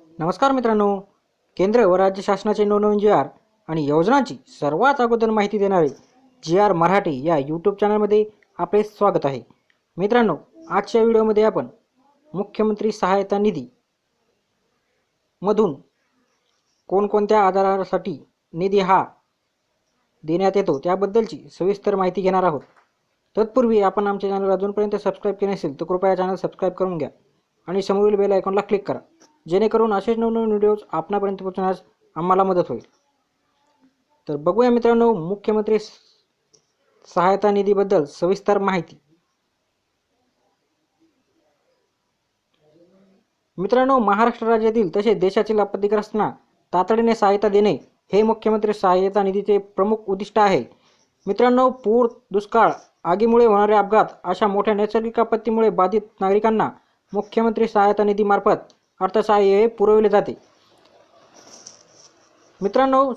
नमस्कार मित्रांनो. केंद्र व राज्य शासनाचे नवनवीन जी आर आणि योजनांची सर्वात अगोदर माहिती देणारे जी आर मराठी या यूट्यूब चॅनलमध्ये आपले स्वागत आहे. मित्रांनो आजच्या व्हिडिओमध्ये आपण मुख्यमंत्री सहायता निधी मधून कोणकोणत्या आजारासाठी निधी हा देण्यात येतो त्याबद्दलची सविस्तर माहिती घेणार आहोत. तत्पूर्वी आपण आमच्या चॅनल अजूनपर्यंत सबस्क्राईब केले असेल तर कृपया चॅनल सबस्क्राईब करून घ्या आणि समोरील बेल आयकॉनला क्लिक करा. जेणेकरून असेच नवनवीन व्हिडिओज आपणापर्यंत पोहोचण्यास आम्हाला मदत होईल. तर बघूया मित्रांनो मुख्यमंत्री सहायता निधीबद्दल सविस्तर माहिती. मित्रांनो महाराष्ट्र राज्यातील तसेच देशातील आपत्तीग्रस्तांना तातडीने सहायता देणे हे मुख्यमंत्री सहायता निधीचे प्रमुख उद्दिष्ट आहे. मित्रांनो पूर दुष्काळ आगीमुळे होणारे अपघात अशा मोठ्या नैसर्गिक आपत्तीमुळे बाधित नागरिकांना मुख्यमंत्री सहायता निधीमार्फत अर्थसहाय्य पुरविले जाते. मित्रांनो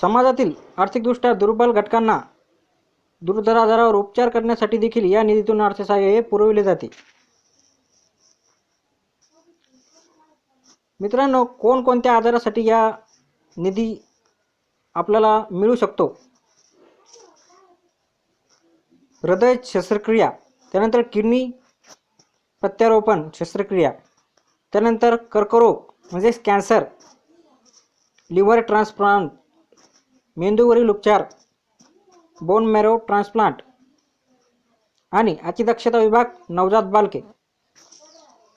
समाजातील आर्थिकदृष्ट्या दुर्बल घटकांना दुर्धर आजारावर उपचार करण्यासाठी देखील या निधीतून अर्थसहाय्य पुरविले जाते. मित्रांनो कोणकोणत्या आजारासाठी या निधी आपल्याला मिळू शकतो? हृदय शस्त्रक्रिया त्यानंतर किडनी प्रत्यारोपण शस्त्रक्रिया. त्यानंतर कर्करोग म्हणजेच कॅन्सर लिव्हर ट्रान्सप्लांट मेंदूवरील उपचार बोन मॅरो ट्रान्सप्लांट आणि अतिदक्षता विभाग नवजात बालके.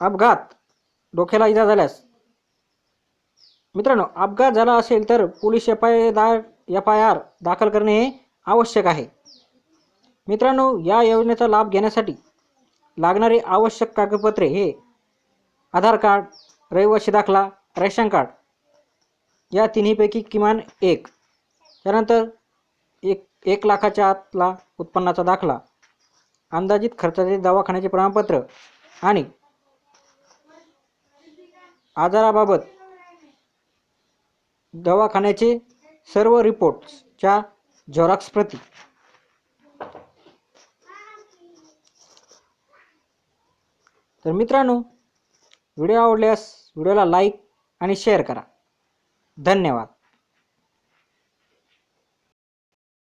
अपघात डोक्याला इजा झाल्यास. मित्रांनो अपघात झाला असेल तर पोलीस एफ आय दार एफ आय आर दाखल करणे हे आवश्यक आहे. मित्रांनो या योजनेचा लाभ घेण्यासाठी लागणारी आवश्यक कागदपत्रे हे आधार कार्ड रहिवासी दाखला रेशन कार्ड या तिन्हीपैकी किमान एक. त्यानंतर एक एक लाखाच्या आतला उत्पन्नाचा दाखला अंदाजित खर्चाचे दवाखान्याचे प्रमाणपत्र आणि आजाराबाबत दवाखान्याचे सर्व रिपोर्ट्सच्या झेरॉक्स प्रती. तर मित्रांनो व्हिडिओ आवडल्यास व्हिडिओला लाईक आणि शेअर करा. धन्यवाद.